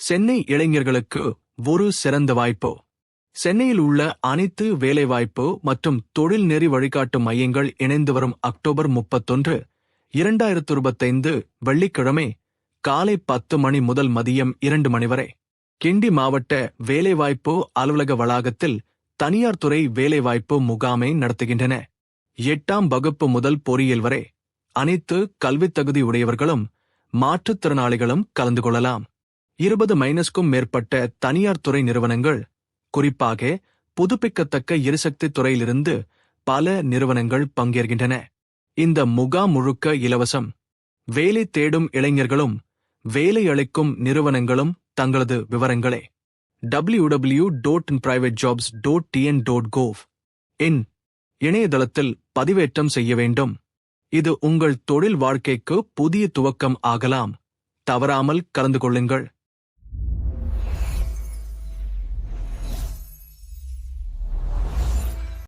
சென்னை இளைஞர்களுக்கு ஒரு சிறந்த வாய்ப்பு. சென்னையில் உள்ள அனைத்து வேலைவாய்ப்பு மற்றும் தொழில் நெறி வழிகாட்டு மையங்கள் இணைந்து வரும் அக்டோபர் முப்பத்தொன்று இரண்டாயிரத்து இருபத்தைந்து வெள்ளிக்கிழமை காலை பத்து மணி முதல் மதியம் இரண்டு மணி வரை. கிண்டி மாவட்ட வேலைவாய்ப்பு அலுவலக வளாகத்தில் தனியார் துறை வேலைவாய்ப்பு முகாமை நடத்துகின்றன. எட்டாம் வகுப்பு முதல் பொறியியல் வரை அனைத்து கல்வித் தகுதி உடையவர்களும் மாற்றுத்திறனாளிகளும் கலந்து கொள்ளலாம். இருபது மைனஸ்க்கும் மேற்பட்ட தனியார் துறை நிறுவனங்கள் குறிப்பாக புதுப்பிக்கத்தக்க எரிசக்தி துறையிலிருந்து பல நிறுவனங்கள் பங்கேற்கின்றன. இந்த முகாம் முழுக்க இலவசம். வேலை தேடும் இளைஞர்களும் வேலை அளிக்கும் நிறுவனங்களும் தங்களது விவரங்களை. W W dot private jobs dot TN dot gov in இணையதளத்தில் பதிவேற்றம் செய்ய வேண்டும். இது உங்கள் தொழில் வாழ்க்கைக்கு புதிய துவக்கம் ஆகலாம். தவறாமல் கலந்து கொள்ளுங்கள்.